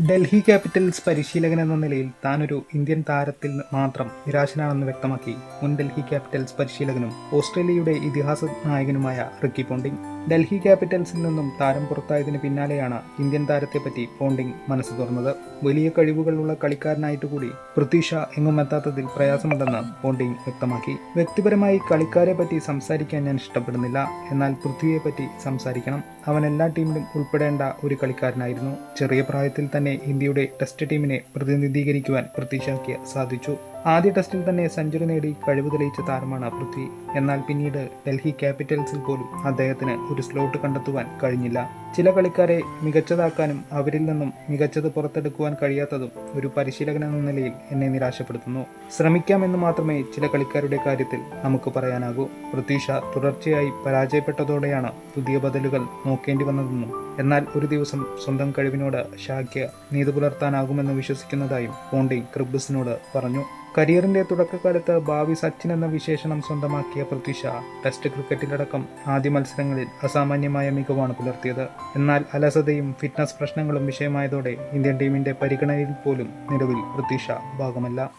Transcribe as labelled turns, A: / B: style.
A: Delhi Capitals പരിശീലകൻ എന്ന നിലയിൽ താനൊരു ഇന്ത്യൻ താരത്തിൽ മാത്രം നിരാശനാണെന്ന് വ്യക്തമാക്കി മുൻ ഡൽഹി ക്യാപിറ്റൽസ് പരിശീലകനും ഓസ്ട്രേലിയയുടെ ഇതിഹാസ നായകനുമായ റിക്കി പോണ്ടിങ്. ഡൽഹി ക്യാപിറ്റൽസിൽ നിന്നും താരം പുറത്തായതിന് പിന്നാലെയാണ് ഇന്ത്യൻ താരത്തെപ്പറ്റി പോണ്ടിങ് മനസ്സ് തുറന്നത്. വലിയ കഴിവുകളുള്ള കളിക്കാരനായിട്ട് കൂടി പ്രതീക്ഷ എങ്ങും എത്താത്തതിൽ പ്രയാസമുണ്ടെന്ന് പോണ്ടിങ് വ്യക്തമാക്കി. വ്യക്തിപരമായി കളിക്കാരെ പറ്റി സംസാരിക്കാൻ ഞാൻ ഇഷ്ടപ്പെടുന്നില്ല. എന്നാൽ പൃഥ്വിയെ പറ്റി സംസാരിക്കണം. അവൻ എല്ലാ ടീമിലും ഉൾപ്പെടേണ്ട ഒരു കളിക്കാരനായിരുന്നു. ചെറിയ പ്രായത്തിൽ തന്നെ ഇന്ത്യയുടെ ടെസ്റ്റ് ടീമിനെ പ്രതിനിധീകരിക്കുവാൻ പൃഥ്വിഷയ്ക്ക് സാധിച്ചു. ആദ്യ ടെസ്റ്റിൽ തന്നെ സെഞ്ചുറി നേടി കഴിവ് തെളിയിച്ച താരമാണ് പൃഥ്വി എന്നാൽ പിന്നീട് ഡൽഹി ക്യാപിറ്റൽസിൽ പോലും അദ്ദേഹത്തിന് ഒരു സ്ലോട്ട് കണ്ടെത്തുവാൻ കഴിഞ്ഞില്ല. ചില കളിക്കാരെ മികച്ചതാക്കാനും അവരിൽ നിന്നും മികച്ചത് പുറത്തെടുക്കുവാൻ കഴിയാത്തതും ഒരു പരിശീലകൻ എന്ന നിലയിൽ എന്നെ നിരാശപ്പെടുത്തുന്നു. ശ്രമിക്കാമെന്ന് മാത്രമേ ചില കളിക്കാരുടെ കാര്യത്തിൽ നമുക്ക് പറയാനാകൂ. പ്രതീക്ഷ തുടർച്ചയായി പരാജയപ്പെട്ടതോടെയാണ് പുതിയ ബദലുകൾ നോക്കേണ്ടി വന്നതെന്നും എന്നാൽ ഒരു ദിവസം സ്വന്തം കഴിവിനോട് ഷായ്ക്ക് നീതി പുലർത്താനാകുമെന്ന് വിശ്വസിക്കുന്നതായും പോണ്ടി ക്രിബ്ബസിനോട് പറഞ്ഞു. കരിയറിന്റെ തുടക്കകാലത്ത് ഭാവി സച്ചിൻ എന്ന വിശേഷണം സ്വന്തമാക്കിയ പ്രതിഷ ടെസ്റ്റ് ക്രിക്കറ്റിലടക്കം ആദ്യ മത്സരങ്ങളിൽ അസാമാന്യമായ മികവാണ് പുലർത്തിയത്. എന്നാൽ അലസതയും ഫിറ്റ്നസ് പ്രശ്നങ്ങളും വിഷയമായതോടെ ഇന്ത്യൻ ടീമിന്റെ പരിഗണനയിൽ പോലും നിലവിൽ പ്രതിഷ ഭാഗമല്ല.